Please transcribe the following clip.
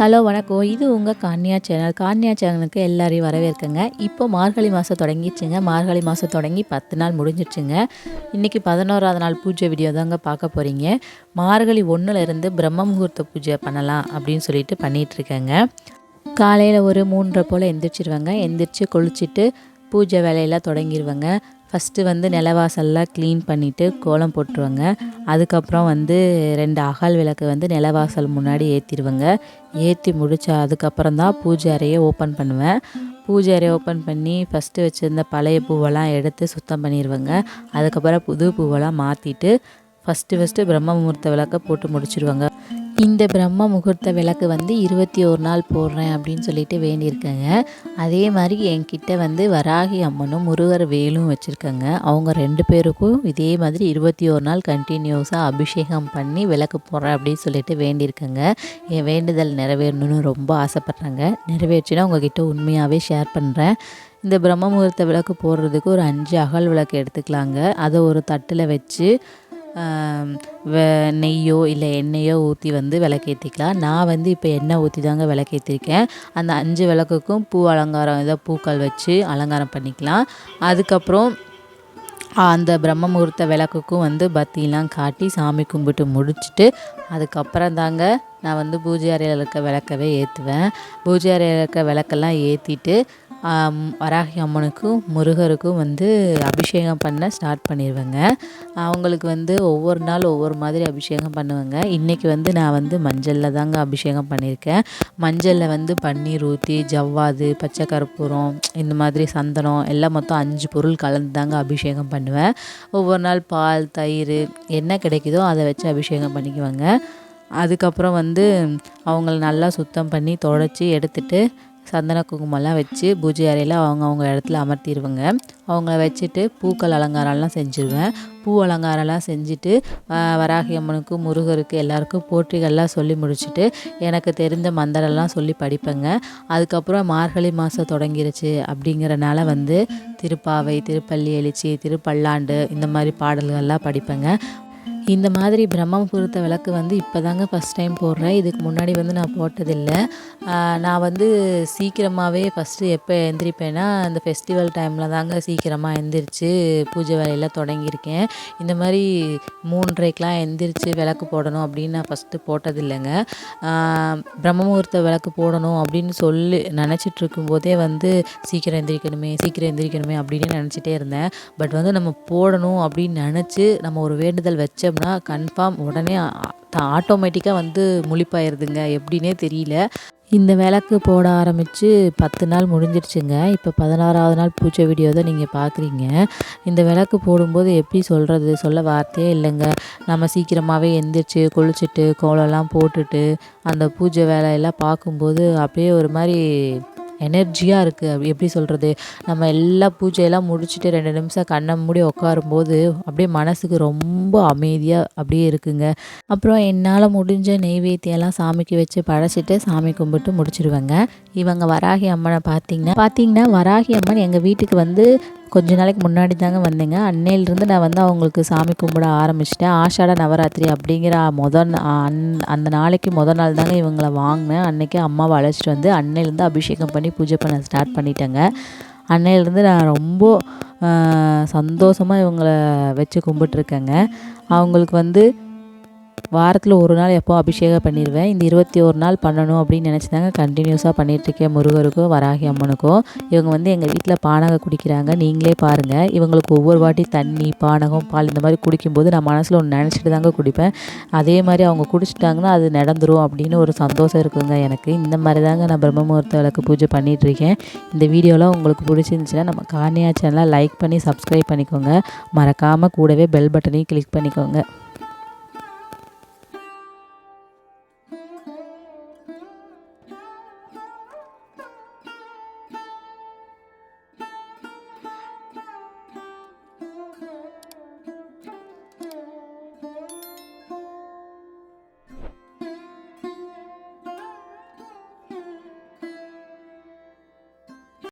Hello வணக்கம். இது உங்கள் கான்யா சேனல். கான்யா சேனலுக்கு எல்லாரையும் வரவேற்குங்க. இப்போ மார்கழி மாதம் தொடங்கிடுச்சுங்க. மார்கழி மாதம் தொடங்கி பத்து நாள் முடிஞ்சிடுச்சுங்க. இன்றைக்கி பதினோராவது நாள் பூஜை வீடியோ தாங்க பார்க்க போகிறீங்க மார்கழி ஒன்றுலேருந்து பிரம்ம முகூர்த்த பூஜை பண்ணலாம் அப்படின்னு சொல்லிட்டு பண்ணிகிட்ருக்கேங்க காலையில் ஒரு மூன்றரை போல் எந்திரிச்சிருவேங்க. எந்திரிச்சு குளிச்சுட்டு பூஜை வேலையெல்லாம் தொடங்கிடுவேங்க ஃபஸ்ட்டு வந்து நிலவாசல்லாம் க்ளீன் பண்ணிவிட்டு கோலம் போட்டுருவேங்க. அதுக்கப்புறம் வந்து ரெண்டு அகல் விளக்கு வந்து நிலவாசல் முன்னாடி ஏற்றிடுவேங்க ஏற்றி முடிச்ச அதுக்கப்புறம் தான் பூஜை அறையை ஓப்பன் பண்ணுவேன். பூஜை அறையை ஓப்பன் பண்ணி ஃபஸ்ட்டு வச்சுருந்த பழைய பூவெல்லாம் எடுத்து சுத்தம் பண்ணிடுவேங்க. அதுக்கப்புறம் புது பூவெல்லாம் மாற்றிட்டு ஃபஸ்ட்டு ஃபஸ்ட்டு பிரம்ம முகூர்த்த விளக்கை போட்டு முடிச்சிடுவாங்க. இந்த பிரம்ம முகூர்த்த விளக்கு வந்து இருபத்தி ஒரு நாள் போடுறேன் அப்படின்னு சொல்லிட்டு வேண்டியிருக்கேங்க. அதே மாதிரி என்கிட்ட வந்து வராகி அம்மனும் முருகர் வேலும் வச்சுருக்கேங்க. அவங்க ரெண்டு பேருக்கும் இதே மாதிரி இருபத்தி ஒரு நாள் கண்டினியூஸாக அபிஷேகம் பண்ணி விளக்கு போடுறேன் அப்படின்னு சொல்லிட்டு வேண்டியிருக்கேங்க. என் வேண்டுதல் நிறைவேறணும்னு ரொம்ப ஆசைப்பட்றேங்க. நிறைவேற்றினா உங்ககிட்ட உண்மையாகவே ஷேர் பண்ணுறேன் இந்த பிரம்ம முகூர்த்த விளக்கு போடுறதுக்கு ஒரு அஞ்சு அகல் விளக்கு எடுத்துக்கலாங்க. அதை ஒரு தட்டில் வச்சு நெய்யோ இல்லை எண்ணெயோ ஊற்றி வந்து விளக்கேற்றிக்கலாம் நான் வந்து இப்போ எண்ணெய் ஊற்றி தாங்க விளக்கேற்றிருக்கேன் அந்த அஞ்சு விளக்குக்கும் பூ அலங்காரம் ஏதோ பூக்கள் வச்சு அலங்காரம் பண்ணிக்கலாம். அதுக்கப்புறம் அந்த பிரம்ம முகூர்த்த விளக்குக்கும் வந்து பத்திலாம் காட்டி சாமி கும்பிட்டு முடிச்சுட்டு அதுக்கப்புறம் தாங்க நான் வந்து பூஜை அறையில் இருக்க விளக்கவே ஏற்றுவேன் பூஜை அறையில் இருக்க விளக்கெல்லாம் ஏற்றிட்டு வராகி அம்மனுக்கும் முருகருக்கும் வந்து அபிஷேகம் பண்ண ஸ்டார்ட் பண்ணிடுவேங்க அவங்களுக்கு வந்து ஒவ்வொரு நாள் ஒவ்வொரு மாதிரி அபிஷேகம் பண்ணுவேங்க. இன்றைக்கி வந்து நான் வந்து மஞ்சளில் தாங்க அபிஷேகம் பண்ணியிருக்கேன் மஞ்சளில் வந்து பன்னீர் ஊற்றி ஜவ்வாது பச்சை கற்பூரம் இந்த மாதிரி சந்தனம் எல்லாம் மொத்தம் அஞ்சு பொருள் கலந்து தாங்க அபிஷேகம் பண்ணுவேன். ஒவ்வொரு நாள் பால் தயிர் என்ன கிடைக்குதோ அதை வச்சு அபிஷேகம் பண்ணிக்குவேங்க. அதுக்கப்புறம் வந்து அவங்கள நல்லா சுத்தம் பண்ணி தொடச்சி எடுத்துகிட்டு சந்தன குங்குமம்லாம் வச்சு பூஜை அறையில் அவங்கவுங்க இடத்துல அமர்த்திடுவேங்க அவங்கள வச்சுட்டு பூக்கள் அலங்காரம்லாம் செஞ்சுருவேன். பூ அலங்காரம்லாம் செஞ்சுட்டு வராகி அம்மனுக்கு முருகருக்கு எல்லாருக்கும் போற்றிகள்லாம் சொல்லி முடிச்சுட்டு எனக்கு தெரிஞ்ச மந்திரம்லாம் சொல்லி படிப்பேங்க. அதுக்கப்புறம் மார்கழி மாதம் தொடங்கிருச்சு அப்படிங்கிறனால வந்து திருப்பாவை திருப்பள்ளி எழுச்சி திருப்பல்லாண்டு இந்த மாதிரி பாடல்கள்லாம் படிப்பேங்க. இந்த மாதிரி பிரம்மம் குறித்த விளக்கு வந்து இப்போ தாங்க ஃபஸ்ட் டைம் போடுறேன். இதுக்கு முன்னாடி வந்து நான் போட்டதில்லை. நான் வந்து சீக்கிரமாகவே ஃபஸ்ட்டு எப்போ எழுந்திரிப்பேன்னா அந்த ஃபெஸ்டிவல் டைமில் தாங்க சீக்கிரமாக எழுந்திரிச்சு பூஜை வேலையெல்லாம் தொடங்கியிருக்கேன். இந்த மாதிரி மூன்றைக்கெலாம் எந்திரிச்சு விளக்கு போடணும் அப்படின்னு நான் ஃபஸ்ட்டு போட்டதில்லைங்க. பிரம்ம முகூர்த்த விளக்கு போடணும் அப்படின்னு சொல்லி நினச்சிட்டு இருக்கும்போதே வந்து சீக்கிரம் எந்திரிக்கணுமே சீக்கிரம் எந்திரிக்கணுமே அப்படின்னு நினச்சிட்டே இருந்தேன். பட் வந்து நம்ம போடணும் அப்படின்னு நினச்சி நம்ம ஒரு வேண்டுதல் வச்ச அப்படின்னா கன்ஃபார்ம் உடனே ஆட்டோமேட்டிக்காக வந்து முழிப்பாயிருதுங்க. எப்படின்னே தெரியல. இந்த விளக்கு போட ஆரம்பித்து பத்து நாள் முடிஞ்சிருச்சுங்க. இப்போ பதினாறாவது நாள் பூஜை வீடியோ தான் நீங்கள் பார்க்குறீங்க இந்த விளக்கு போடும்போது எப்படி சொல்கிறது சொல்ல வார்த்தையே இல்லைங்க. நம்ம சீக்கிரமாகவே எந்திரிச்சு குளிச்சுட்டு கோலம்லாம் போட்டுட்டு அந்த பூஜை வேலையெல்லாம் பார்க்கும்போது அப்படியே ஒரு மாதிரி எனர்ஜியாக இருக்குது அப்படி எப்படி சொல்கிறது நம்ம எல்லா பூஜையெல்லாம் முடிச்சுட்டு ரெண்டு நிமிஷம் கண்ணை மூடி உட்காரும்போது அப்படியே மனசுக்கு ரொம்ப அமைதியாக அப்படியே இருக்குங்க. அப்புறம் என்னால் முடிஞ்ச நெய்வேத்தியெல்லாம் சாமிக்கு வச்சு பழச்சிட்டு சாமி கும்பிட்டு முடிச்சிடுவேங்க இவங்க வராகி அம்மனை பார்த்தீங்கன்னா பார்த்தீங்கன்னா வராகி அம்மன் எங்கள் வீட்டுக்கு வந்து கொஞ்ச நாளைக்கு முன்னாடி தாங்க வந்தேங்க. அன்னையிலிருந்து நான் வந்து அவங்களுக்கு சாமி கும்பிட ஆரம்பிச்சிட்டேன். ஆஷாட நவராத்திரி அப்படிங்கிற மொதல் அன் அந்த நாளைக்கு முதல் நாள் தாங்க இவங்களை வாங்கினேன். அன்றைக்கி அம்மாவை அழைச்சிட்டு வந்து அன்னையிலேருந்து அபிஷேகம் பண்ணி பூஜை பண்ண ஸ்டார்ட் பண்ணிட்டேங்க. அன்னையிலேருந்து நான் ரொம்ப சந்தோஷமாக இவங்களை வச்சு கும்பிட்ருக்கேங்க அவங்களுக்கு வந்து வாரத்தில் ஒரு நாள் எப்போ அபிஷேகம் பண்ணிடுவேன் இந்த இருபத்தி ஒரு நாள் பண்ணணும் அப்படின்னு நினச்சிதாங்க கண்டினியூஸாக பண்ணிகிட்ருக்கேன் முருகருக்கும் வராகி அம்மனுக்கும். இவங்க வந்து எங்கள் வீட்டில் பானகம் குடிக்கிறாங்க. நீங்களே பாருங்கள் இவங்களுக்கு ஒவ்வொரு வாட்டி தண்ணி பானகம் பால் இந்த மாதிரி குடிக்கும்போது நான் மனசில் ஒன்று நினச்சிட்டு தாங்க குடிப்பேன். அதே மாதிரி அவங்க குடிச்சிட்டாங்கன்னா அது நடந்துரும் அப்படின்னு ஒரு சந்தோஷம் இருக்குங்க எனக்கு. இந்த மாதிரி தாங்க நான் பிரம்ம முகூர்த்த விளக்கு பூஜை பண்ணிகிட்ருக்கேன் இந்த வீடியோலாம் உங்களுக்கு பிடிச்சிருந்துச்சுன்னா நம்ம கார்னியா சேனலை லைக் பண்ணி சப்ஸ்கிரைப் பண்ணிக்கோங்க. மறக்காமல் கூடவே பெல் பட்டனையும் கிளிக் பண்ணிக்கோங்க.